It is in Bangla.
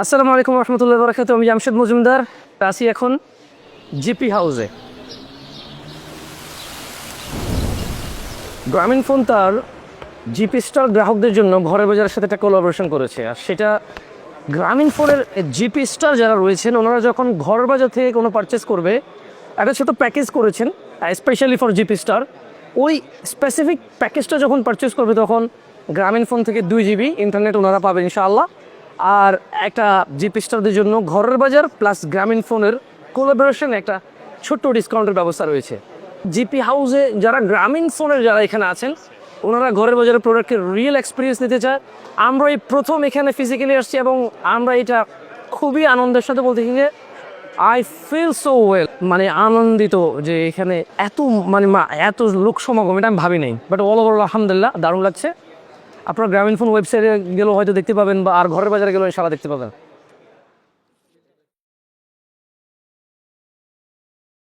আসসালামু আলাইকুম রহমতুল্লাহ বরাকাত আমি জামশেদ মজুমদার আছি এখন জিপি হাউসে। গ্রামীণ ফোন তার জিপি স্টার গ্রাহকদের জন্য ঘরের বাজারের সাথে একটা কোলাবোরেশন করেছে। আর সেটা গ্রামীণ ফোনের জিপি স্টার যারা রয়েছেন, ওনারা যখন ঘর বাজার থেকে কোনো পারচেস করবে, একটা ছোটো প্যাকেজ করেছেন স্পেশালি ফর জিপি স্টার। ওই স্পেসিফিক প্যাকেজটা যখন পারচেস করবে, তখন গ্রামীণ ফোন থেকে দুই জিবি ইন্টারনেট ওনারা পাবেন, ইনশাআল্লাহ। আর একটা জিপি স্টারদের জন্য ঘরের বাজার প্লাস গ্রামীণ ফোনের কোলাবোরেশন একটা ছোট্ট ডিসকাউন্টের ব্যবস্থা রয়েছে। জিপি হাউসে যারা গ্রামীণ ফোনের যারা এখানে আছেন, ওনারা ঘরের বাজারে প্রোডাক্টের রিয়েল এক্সপিরিয়েন্স নিতে চায়। আমরা এই প্রথম এখানে ফিজিক্যালি আসছি এবং আমরা এটা খুবই আনন্দের সাথে বলতে গিয়ে আই ফিল সো ওয়েল মানে আনন্দিত যে এখানে এত মানে এত লোক সমাগম, এটা আমি ভাবি নাই বাট অল ওভার আলহামদুলিল্লাহ, দারুণ লাগছে। আপনারা গ্রামীণ ফোন ওয়েবসাইটে গেলেও হয়তো দেখতে পাবেন বা আর ঘরের বাজারে গেলেও শালা দেখতে পাবেন।